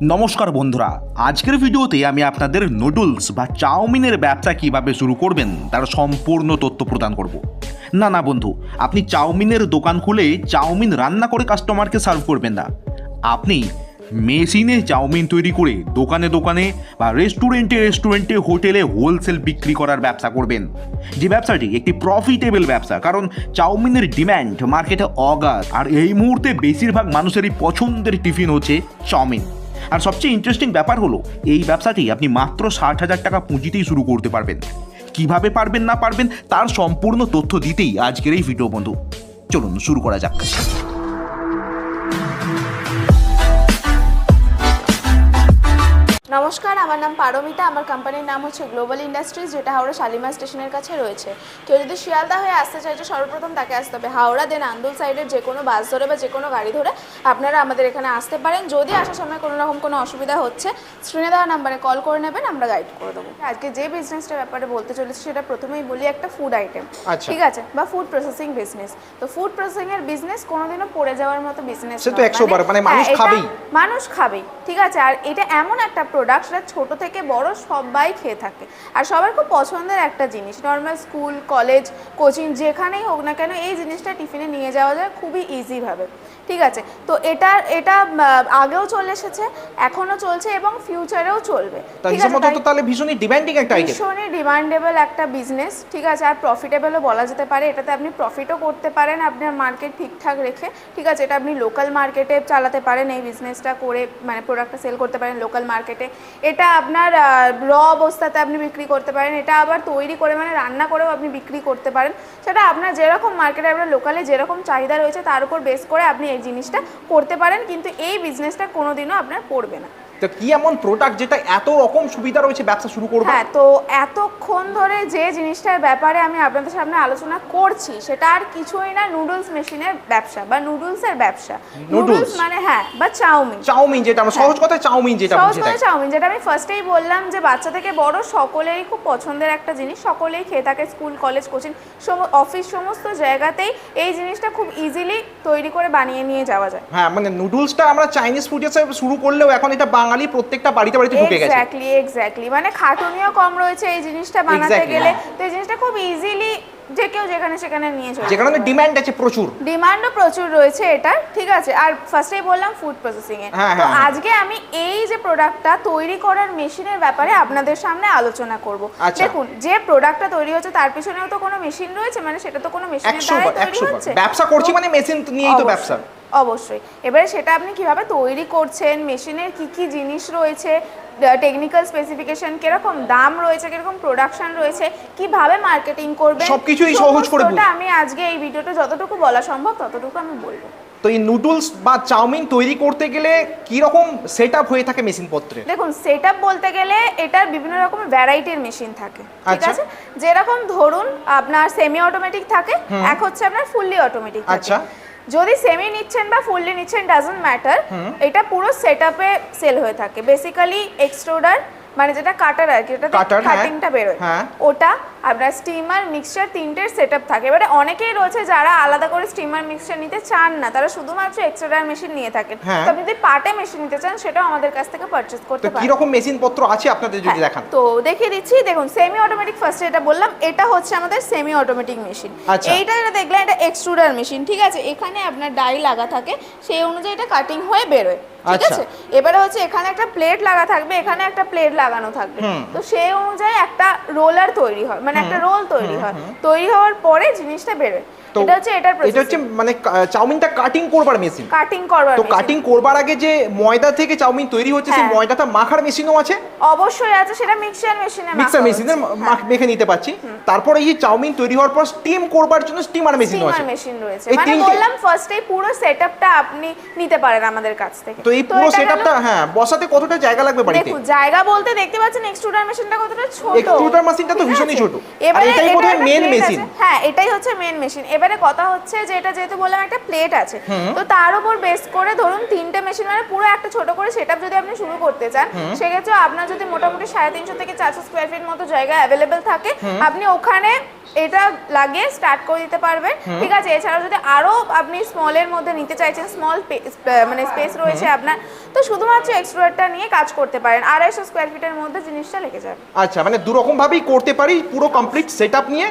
নমস্কার বন্ধুরা, আজকের ভিডিওতে আমি আপনাদের নুডলস বা চাউমিনের ব্যবসা কীভাবে শুরু করবেন তার সম্পূর্ণ তথ্য প্রদান করব। না না বন্ধু, আপনি চাউমিনের দোকান খুলে চাউমিন রান্না করে কাস্টমারকে সার্ভ করবেন না। আপনি মেশিনে চাউমিন তৈরি করে দোকানে দোকানে বা রেস্টুরেন্টে রেস্টুরেন্টে, হোটেলে হোলসেল বিক্রি করার ব্যবসা করবেন। যে ব্যবসাটি একটি প্রফিটেবল ব্যবসা, কারণ চাউমিনের ডিম্যান্ড মার্কেটে অগাধ, আর এই মুহূর্তে বেশিরভাগ মানুষেরই পছন্দের টিফিন হচ্ছে চাউমিন। আর সবচেয়ে ইন্টারেস্টিং ব্যাপার হলো, এই ব্যবসাটি আপনি মাত্র ষাট হাজার টাকা পুঁজিতেই শুরু করতে পারবেন। কীভাবে পারবেন না পারবেন, তার সম্পূর্ণ তথ্য দিতেই আজকের এই ভিডিও বন্ধু। চলুন শুরু করা যাক। নমস্কার আমার নাম পারমিতা আমার কোম্পানির নাম হচ্ছে গ্লোবাল ইন্ডাস্ট্রিজ যেটা হাওড়া শালিমার স্টেশনের কাছে রয়েছে। কেউ যদি শিয়ালদা হয়ে আসতে চাইছে সর্বপ্রথম তাকে আসতে হবে। হাওড়া দেন আন্দুল সাইডের যে কোনো বাস ধরে বা যে কোনো গাড়ি ধরে আপনারা আমাদের এখানে আসতে পারেন। যদি আসার সময় কোনো রকম কোনো অসুবিধা হচ্ছে স্ক্রিনে দেওয়া নাম্বারে কল করে নেবেন আমরা গাইড করে দেবো। আজকে যে বিজনেসটার ব্যাপারে বলতে চলেছি সেটা প্রথমেই বলি একটা ফুড আইটেম আচ্ছা। ঠিক আছে? বা ফুড প্রসেসিং বিজনেস তো ফুড প্রসেসিং এর বিজনেস কোনোদিনও পড়ে যাওয়ার মতো বিজনেস সে তো 100 বার, মানে মানুষ খাবেই। মানুষ খাবেই। ঠিক আছে? আর এটা এমন একটা প্রোডাক্ট সেটা ছোট থেকে বড় সবাই খেয়ে থাকে। আর সবার খুব পছন্দের একটা জিনিস নর্মাল স্কুল কলেজ কোচিং যেখানেই হোক না কেন এই জিনিসটা টিফিনে নিয়ে যাওয়া যায় খুবই ইজিভাবে ঠিক আছে? তো এটা এটা আগেও চলে এসেছে এখনও চলছে এবং ফিউচারেও চলবে। তাহলে ডিমান্ডিং একটা আইটেম ভীষণই ডিমান্ডেবল একটা বিজনেস ঠিক আছে? আর প্রফিটেবলও বলা যেতে পারে। এটাতে আপনি প্রফিটও করতে পারেন আপনার মার্কেট ঠিকঠাক রেখে ঠিক আছে? এটা আপনি লোকাল মার্কেটে চালাতে পারেন এই বিজনেসটা করে মানে প্রোডাক্টটা সেল করতে পারেন লোকাল মার্কেটে এটা আপনার র অবস্থাতে আপনি বিক্রি করতে পারেন, এটা আবার তৈরি করে মানে রান্না করেও আপনি বিক্রি করতে পারেন। সেটা আপনার যেরকম মার্কেটে আপনার লোকালে যেরকম চাহিদা রয়েছে, তার উপর বেস করে আপনি এই জিনিসটা করতে পারেন, কিন্তু এই বিজনেসটা কোনোদিনও আপনার পড়বে না। তো কি এমন প্রোডাক্ট যেটা এত রকম সুবিধা রয়েছে ব্যবসা শুরু করবে হ্যাঁ তো এতক্ষণ ধরে যে জিনিসটার ব্যাপারে আমি আপনাদের সামনে আলোচনা করছি সেটা আর কিছুই না নুডলস মেশিনের ব্যবসা বা নুডলসের ব্যবসা। নুডলস মানে হ্যাঁ বা চাউমিন। চাউমিন যেটা আমরা সহজ কথায় চাউমিন যেটা সহজ চাউমিন যেটা আমি ফার্স্টেই বললাম যে বাচ্চা থেকে বড় সকলেরই খুব পছন্দের একটা জিনিস সকলেই খেয়ে থাকে স্কুল কলেজ কোচিং অফিস সমস্ত জায়গাতেই এই জিনিসটা খুব ইজিলি তৈরি করে বানিয়ে নিয়ে যাওয়া যায়। হ্যাঁ মানে নুডলসটা আমরা চাইনিজ ফুড হিসেবে শুরু করলেও এখন এটা বাঙালি প্রত্যেকটা বাড়িতে বাড়িতে ঢুকে গেছে। এক্স্যাক্টলি এক্স্যাক্টলি মানে খাটুনিও কম রয়েছে এই জিনিসটা বানাতে গেলে। হ্যাঁ। তো এই জিনিসটা খুব ইজিলি যে কেউ যেখানে সেখানে নিয়ে চলে যেখানে ডিমান্ড আছে প্রচুর। ডিমান্ডও প্রচুর রয়েছে এটা ঠিক আছে? আর ফার্স্টেই বললাম ফুড প্রসেসিং এ। হ্যাঁ, তো হ্যাঁ। আজকে আমি এই যে প্রোডাক্টটা তৈরি করার মেশিনের ব্যাপারে আপনাদের সামনে আলোচনা করব। আচ্ছা। দেখুন যে প্রোডাক্টটা তৈরি হচ্ছে তার পিছনেও তো কোনো মেশিন রয়েছে মানে সেটা তো কোনো মেশিনের দ্বারাই তৈরি হচ্ছে। ব্যবসা করছি মানে মেশিন নিয়েই তো ব্যবসা। অবশ্যই। এবারে সেটা আপনি কীভাবে তৈরি করছেন? মেশিনের কি কি জিনিস রয়েছে? টেকনিক্যাল স্পেসিফিকেশন কীরকম? দাম রয়েছে কীরকম? প্রোডাকশন রয়েছে? কীভাবে মার্কেটিং করবেন? সবকিছুই সহজ করে আমি আজকে এই ভিডিওটা যতটুকু বলা সম্ভব ততটুকু আমি বলব। তো এই নুডলস বা চাউমিন তৈরি করতে গেলে কি রকম সেট হয়ে থাকে মেশিন পত্রে দেখুন সেটআপ বলতে গেলে এটার বিভিন্ন রকম ভ্যারাইটির মেশিন থাকে। ঠিক আচ্ছা। আছে? যেরকম ধরুন আপনার সেমি অটোমেটিক থাকে এক হচ্ছে আপনার ফুললি অটোমেটিক আচ্ছা। যদি সেমি নিচ্ছেন বা ফুললি নিচ্ছেন ডাজন্ট ম্যাটার এটা পুরো সেটআপে সেল হয়ে থাকে বেসিক্যালি এক্সট্রোডার মানে যেটা কাটার আর কি যেটা Cutter, হ্যাঁ। কাটিংটা বেরোয় হ্যাঁ। ওটা আপনার স্টিমার মিক্সচার তিনটের সেটআপ থাকে। এবারে অনেকেই রয়েছে যারা আলাদা করে স্টিমার মিক্সচার নিতে চান না। তারা শুধুমাত্র এক্সট্রুডার মেশিন নিয়ে থাকেন। হ্যাঁ। তো আপনি যদি পার্টে মেশিন নিতে চান সেটাও আমাদের কাছ থেকে পারচেজ করতে কি রকম মেশিন পত্র আছে আপনাদের যদি হ্যাঁ, দেখান? তো দেখিয়ে দিচ্ছি। দেখুন সেমি অটোমেটিক ফার্স্টে এটা বললাম এটা হচ্ছে আমাদের সেমি অটোমেটিক মেশিন। এইটা যেটা দেখলেন এটা এক্সট্রুডার মেশিন ঠিক আছে? এখানে আপনার ডাই লাগা থাকে। সেই অনুযায়ী এটা কাটিং হয়ে বেরোয় ঠিক আচ্ছা। আছে? এবারে হচ্ছে এখানে একটা প্লেট লাগা থাকবে এখানে একটা প্লেট লাগানো থাকবে। তো সেই অনুযায়ী একটা রোলার তৈরি হয়। মানে একটা রোল তৈরি হয়। তৈরি হওয়ার পরে জিনিসটা বেরোয়। এটা হচ্ছে এটার এটা হচ্ছে মানে চাউমিনটা কাটিং করবার মেশিন কাটিং করবার তো কাটিং করবার আগে যে ময়দা থেকে চাউমিন তৈরি হচ্ছে সেই হ্যাঁ। ময়দাটা মাখার মেশিনও আছে? অবশ্যই আছে সেটা মিক্সচার মেশিনে মিক্সার মেশিনে মেখে নিতে পারছি। তারপরে এই যে চাউমিন তৈরি হওয়ার পর স্টিম করবার জন্য স্টিমার মেশিনও আছে। স্টিমার মেশিন রয়েছে মানে বললাম ফার্স্টেই পুরো সেটআপটা আপনি নিতে পারেন আমাদের কাছ থেকে। তো এই পুরো সেটআপটা হ্যাঁ বসাতে কতটা জায়গা লাগবে বাড়িতে? দেখুন জায়গা বলতে দেখতে পাচ্ছেন এক্সট্রুডার মেশিনটা কতটা ছোট। Extruder machine টা তো ভীষণই? ছোট। আর এটাই বোধহয় machine। আছে। হ্যাঁ এটাই হচ্ছে মেন মেশিন এবারে কথা হচ্ছে যে এটা যেহেতু বললাম একটা প্লেট আছে তো তার উপর বেস করে ধরুন তিনটে মেশিন মানে পুরো একটা ছোট করে সেটআপ যদি আপনি শুরু করতে চান সেক্ষেত্রে আপনার যদি মোটামুটি সাড়ে তিনশো থেকে চারশো স্কোয়ার ফিট মতো জায়গা অ্যাভেলেবেল থাকে আপনি ওখানে এটা লাগিয়ে স্টার্ট করে দিতে পারবেন। ঠিক আছে এছাড়াও যদি আরও আপনি স্মলের মধ্যে নিতে চাইছেন স্মল মানে স্পেস রয়েছে আপনার তো শুধুমাত্র এক্সট্রোয়ারটা নিয়ে কাজ করতে পারেন। আড়াইশো স্কোয়ার ফিটের মধ্যে জিনিসটা লেগে যাবে। আচ্ছা মানে দু রকম ভাবেই করতে পারি পুরো কমপ্লিট সেটআপ নিয়ে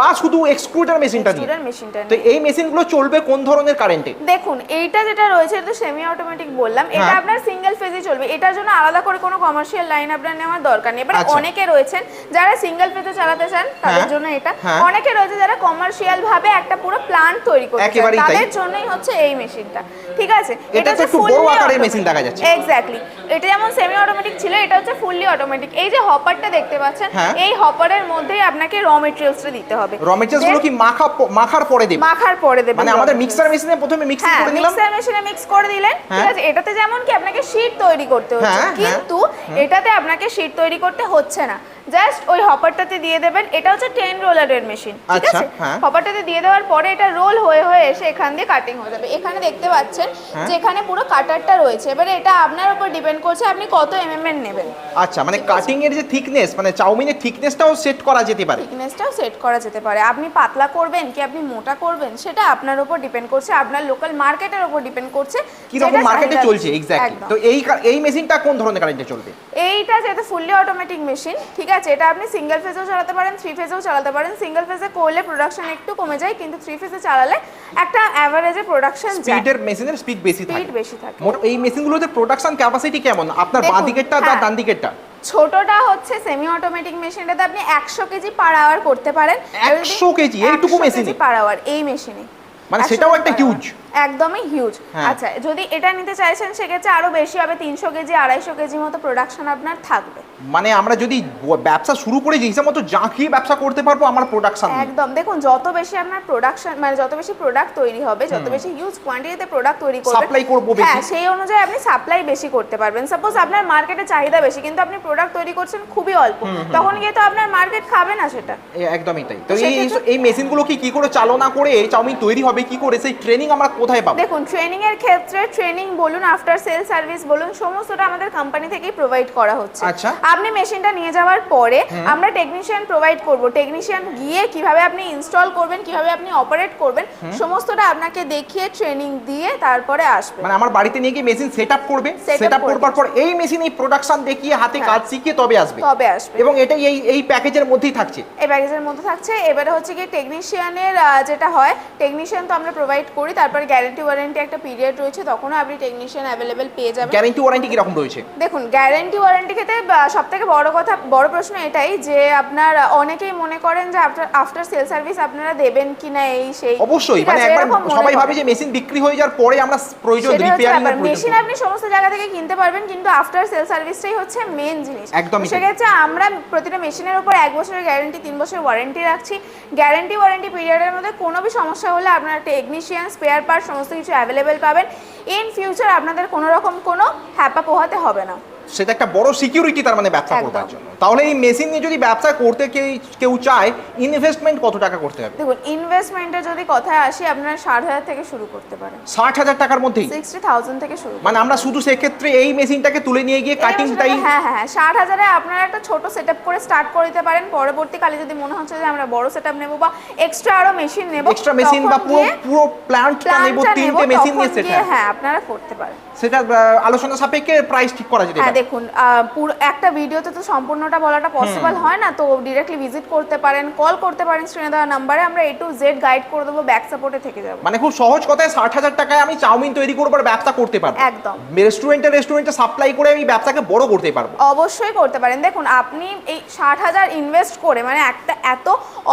বা শুধু এক্সক্লুডার মেশিনটা স্টুডেন্ট মেশিনটা তো এই মেশিনগুলো চলবে কোন ধরনের কারেন্টে দেখুন এইটা যেটা রয়েছে এটা সেমি অটোমেটিক বললাম এটা হ্যাঁ। আপনার সিঙ্গেল ফেজে চলবে। এটার জন্য আলাদা করে কোনো কমার্শিয়াল লাইন আপনার নেওয়ার দরকার নেই। এবার আচ্ছা। অনেকে রয়েছেন যারা সিঙ্গেল ফেজে চালাতে চান তাদের হ্যাঁ। জন্য এটা। অনেকে রয়েছে যারা কমার্শিয়াল ভাবে একটা পুরো প্ল্যান্ট তৈরি করছে তাদের জন্যই হচ্ছে এই মেশিনটা ঠিক আছে? এটা তো একটু বড় আকারের machine দেখা যাচ্ছে। এক্স্যাক্টলি এটা যেমন সেমি অটোমেটিক ছিল এটা হচ্ছে ফুললি অটোমেটিক এই যে হপারটা দেখতে পাচ্ছেন হ্যাঁ। এই হপারের মধ্যেই আপনাকে র মেটেরিয়ালসটা দিতে হবে। র মেটেরিয়ালসগুলো কি মাখা মাখার পরে দেবে? মাখার পরে দেবেন মানে আমাদের মিক্সার মেশিনে প্রথমে মিক্সিং হ্যাঁ করে নিলাম। মিক্সার মেশিনে মিক্স করে দিলেন ঠিক হ্যাঁ। আছে? এটাতে যেমন কি আপনাকে শীট তৈরি করতে হচ্ছে হ্যাঁ, হ্যাঁ। কিন্তু এটাতে আপনাকে শীট তৈরি করতে হচ্ছে না। জাস্ট ওই হপারটাতে দিয়ে দেবেন এটা হচ্ছে টেন রোলারের মেশিন ঠিক আচ্ছা, আছে? হ্যাঁ। হপারটাতে দিয়ে দেওয়ার পরে এটা রোল হয়ে হয়ে এসে এখান দিয়ে কাটিং হয়ে যাবে। এখানে দেখতে পাচ্ছেন হ্যাঁ। যে এখানে পুরো কাটারটা রয়েছে। এবারে এটা আপনার উপর ডিপেন্ড করছে আপনি কত এমএম এর নেবেন। আচ্ছা মানে কাটিং এর যে থিকনেস মানে চাউমিনের থিকনেসটাও সেট করা যেতে পারে। থিকনেসটাও সেট করা যেতে পারে। আপনি পাতলা করবেন কি আপনি মোটা করবেন সেটা আপনার উপর ডিপেন্ড করছে। আপনার লোকাল মার্কেটের উপর ডিপেন্ড করছে কি রকম মার্কেটে চলছে এক্স্যাক্টলি তো এই এই মেশিনটা কোন ধরনের কারেন্টে চলবে? এইটা যেহেতু ফুললি অটোমেটিক মেশিন ঠিক আছে? এটা আপনি সিঙ্গেল ফেজেও চালাতে পারেন থ্রি ফেজেও চালাতে পারেন। সিঙ্গেল ফেজে করলে প্রোডাকশন একটু কমে যায় কিন্তু থ্রি ফেজে চালালে একটা অ্যাভারেজে প্রোডাকশন যায়। স্পিডের মেশিনের স্পিড বেশি থাকে স্পিড বেশি থাকে এই মেশিনগুলোতে প্রোডাকশন ক্যাপাসিটি কেমন আপনার বাঁ দিকেরটা আর হ্যাঁ। ডান দিকেরটা ছোটটা হচ্ছে সেমি অটোমেটিক মেশিনটাতে আপনি একশো কেজি পার আওয়ার করতে পারেন 100 কেজি? এইটুকু মেশিনে? পার আওয়ার এই মেশিনে মানে সেটাও একটা huge। একদমই হিউজ হ্যাঁ। আচ্ছা যদি এটা নিতে চাইছেন সেক্ষেত্রে আরও বেশি হবে তিনশো কেজি আড়াইশো কেজি মতো প্রোডাকশন আপনার থাকবে। মানে আমরা যদি ব্যবসা শুরু করে হিসাব মতো জাঁকিয়ে ব্যবসা করতে পারব আমার প্রোডাকশন একদম। দেখুন যত বেশি আপনার প্রোডাকশন মানে যত বেশি প্রোডাক্ট তৈরি হবে যত বেশি হিউজ কোয়ান্টিটিতে প্রোডাক্ট তৈরি করবেন Supply করব বেশি। হ্যাঁ সেই অনুযায়ী আপনি সাপ্লাই বেশি করতে পারবেন। সাপোজ আপনার মার্কেটে চাহিদা বেশি কিন্তু আপনি প্রোডাক্ট তৈরি করছেন খুবই অল্প। তখন গিয়ে তো আপনার মার্কেট খাবে না সেটা। একদমই তাই। তো এই এই মেশিনগুলো কি কি করে চালনা করে চাউমিন তৈরি হবে? কি করে? সেই ট্রেনিং আমরা কোথায় পাবো? দেখুন ট্রেনিং এর ক্ষেত্রে ট্রেনিং বলুন আফটার সেল সার্ভিস বলুন সমস্তটা আমাদের কোম্পানি থেকেই প্রোভাইড করা হচ্ছে। আচ্ছা। আপনি মেশিনটা নিয়ে যাওয়ার পরে আমরা টেকনিশিয়ান প্রোভাইড করব। টেকনিশিয়ান গিয়ে কীভাবে আপনি ইনস্টল করবেন কীভাবে আপনি অপারেট করবেন সমস্তটা আপনাকে দেখিয়ে ট্রেনিং দিয়ে তারপরে আসবে। মানে আমার বাড়িতে নিয়ে গিয়ে মেশিন সেট আপ করবে। Set up সেট আপ করবার পর এই মেশিন এই প্রোডাকশন দেখিয়ে হাতে হ্যাঁ। কাজ শিখিয়ে তবে আসবে। তবে আসবে। এবং এটাই এই এই প্যাকেজের মধ্যেই থাকছে। এই প্যাকেজের মধ্যে থাকছে। এবারে হচ্ছে কি টেকনিশিয়ানের যেটা হয় টেকনিশিয়ান তো আমরা প্রোভাইড করি তারপরে গ্যারেন্টি ওয়ারেন্টি একটা পিরিয়ড রয়েছে তখনও আপনি টেকনিশিয়ান অ্যাভেলেবেল পেয়ে যাবেন। গ্যারেন্টি ওয়ারেন্টি কীরকম রয়েছে? দেখুন গ্যারেন্টি ওয়ারেন্টি ক্ষেত্রে সব থেকে বড় কথা বড় প্রশ্ন এটাই যে আপনার অনেকেই মনে করেন যে আফটার আফটার সেল সার্ভিস আপনারা দেবেন কিনা এই সেই। অবশ্যই মানে একবার সবাই ভাবে যে মেশিন বিক্রি হয়ে যাওয়ার পরে আমরা প্রয়োজন রিপেয়ারিং এর মেশিন আপনি সমস্ত জায়গা থেকে কিনতে পারবেন কিন্তু আফটার সেল সার্ভিসটাই হচ্ছে মেন জিনিস। তাই। সেক্ষেত্রে আমরা প্রতিটা মেশিনের উপর এক বছরের গ্যারেন্টি তিন বছরের ওয়ারেন্টি রাখছি। গ্যারেন্টি ওয়ারেন্টি পিরিয়ডের মধ্যে কোনো বি সমস্যা হলে আপনারা টেকনিশিয়ান স্পেয়ার পার্ট সমস্ত কিছু অ্যাভেলেবেল পাবেন। ইন ফিউচার আপনাদের কোনোরকম কোনো হ্যাপা পোহাতে হবে না। সেটা একটা বড় সিকিউরিটি তার মানে ব্যবসা। করবার জন্য। তাহলে এই মেশিন নিয়ে যদি ব্যবসা করতে কেউ- চায় ইনভেস্টমেন্ট কত টাকা করতে হবে? দেখুন ইনভেস্টমেন্টের যদি কথায় আসি আপনারা ষাট হাজার থেকে শুরু করতে পারেন। ষাট হাজার টাকার মধ্যেই? সিক্সটি থাউজেন্ড থেকে শুরু মানে আমরা শুধু সেক্ষেত্রে এই মেশিনটাকে তুলে নিয়ে গিয়ে কাটিংটাই অবস্থাতে- হ্যাঁ হ্যাঁ হ্যাঁ ষাট হাজারে আপনারা একটা ছোট সেট করে স্টার্ট করে দিতে পারেন। পরবর্তীকালে যদি মনে হচ্ছে যে আমরা বড় সেট নেব বা এক্সট্রা আরও মেশিন নেব এক্সট্রা মেশিন বা পুরো পুরো প্ল্যান্টটা নেব তিনটে মেশিন নিয়ে সেটা হ্যাঁ আপনারা করতে পারেন। সেটা আলোচনা সাপেক্ষে প্রাইস ঠিক করা যেতে হ্যাঁ দেখুন পুরো একটা ভিডিওতে তো সম্পূর্ণটা বলাটা পসিবল হয় না তো ডিরেক্টলি ভিজিট করতে পারেন কল করতে পারেন স্ক্রিনে দেওয়া নাম্বারে আমরা এ টু জেড গাইড করে দেবো ব্যাক সাপোর্টে থেকে যাব। মানে খুব সহজ কথায় ষাট হাজার টাকায় আমি চাউমিন তৈরি করব আর ব্যবসা করতে পারব। একদম। রেস্টুরেন্টে রেস্টুরেন্টে সাপ্লাই করে আমি ব্যবসাকে বড় করতে পারব। অবশ্যই করতে পারেন। দেখুন আপনি এই ষাট হাজার ইনভেস্ট করে মানে একটা এত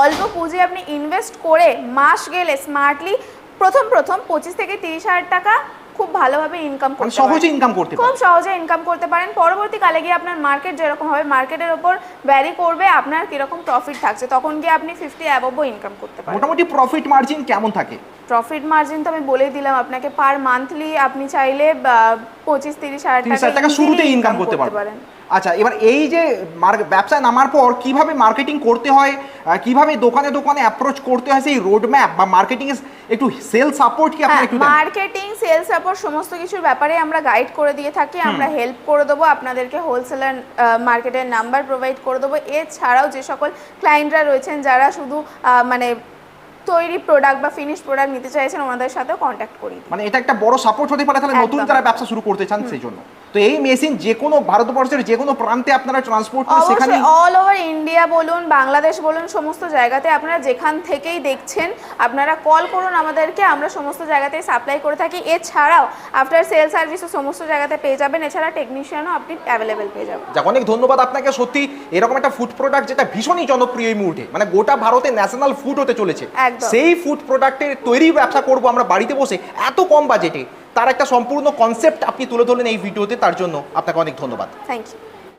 অল্প পুঁজি আপনি ইনভেস্ট করে মাস গেলে স্মার্টলি প্রথম প্রথম পঁচিশ থেকে তিরিশ হাজার টাকা খুব ভালোভাবে ইনকাম মানে করতে সহজে ইনকাম করতে খুব সহজে ইনকাম করতে পারেন। পরবর্তীকালে গিয়ে আপনার মার্কেট যেরকম হবে মার্কেটের ওপর ভ্যারি করবে আপনার কীরকম প্রফিট থাকছে তখন গিয়ে আপনি ফিফটি অ্যাবভ ইনকাম করতে পারেন। মোটামুটি প্রফিট মার্জিন কেমন থাকে? প্রফিট মার্জিন তো আমি বলেই দিলাম আপনাকে পার মান্থলি আপনি চাইলে পঁচিশ তিরিশ হাজার টাকা শুরুতেই ইনকাম করতে পারবেন। আচ্ছা এবার এই যে ব্যবসায় নামার পর কীভাবে মার্কেটিং করতে হয় কীভাবে দোকানে দোকানে অ্যাপ্রোচ করতে হয় সেই রোড ম্যাপ বা মার্কেটিং একটু সেল সাপোর্ট কি আপনি একটু মার্কেটিং সেল সাপোর্ট সমস্ত কিছুর ব্যাপারে আমরা গাইড করে দিয়ে থাকি আমরা হেল্প করে দেবো আপনাদেরকে হোলসেলার মার্কেটের নাম্বার প্রোভাইড করে দেবো। এছাড়াও যে সকল ক্লায়েন্টরা রয়েছেন যারা শুধু মানে তৈরি প্রোডাক্ট বা ফিনিশ প্রোডাক্ট নিতে চাইছেন আমাদের সাথে কন্ট্যাক্ট করি মানে এটা একটা বড় সাপোর্ট হতে পারে তাহলে নতুন। যারা ব্যবসা শুরু করতে চান সেই জন্য। তো এই মেশিন যে কোনো ভারতবর্ষের যে কোনো প্রান্তে আপনারা ট্রান্সপোর্ট করে সেখানে অল ওভার ইন্ডিয়া বলুন বাংলাদেশ বলুন সমস্ত জায়গাতে আপনারা যেখান থেকেই দেখছেন আপনারা কল করুন আমাদেরকে আমরা সমস্ত জায়গাতেই সাপ্লাই করে থাকি। এছাড়াও আফটার সেল সার্ভিসও সমস্ত জায়গাতে পেয়ে যাবেন এছাড়া টেকনিশিয়ানও আপনি অ্যাভেলেবেল পেয়ে যাবেন। যাক অনেক ধন্যবাদ আপনাকে। সত্যি এরকম একটা ফুড প্রোডাক্ট যেটা ভীষণই জনপ্রিয় এই মুহূর্তে মানে গোটা ভারতে ন্যাশনাল ফুড হতে চলেছে। সেই ফুড প্রোডাক্টের তৈরি ব্যবসা করব আমরা বাড়িতে বসে এত কম বাজেটে তার একটা সম্পূর্ণ কনসেপ্ট আপনি তুলে ধরলেন এই ভিডিওতে, তার জন্য আপনাকে অনেক ধন্যবাদ। Thank you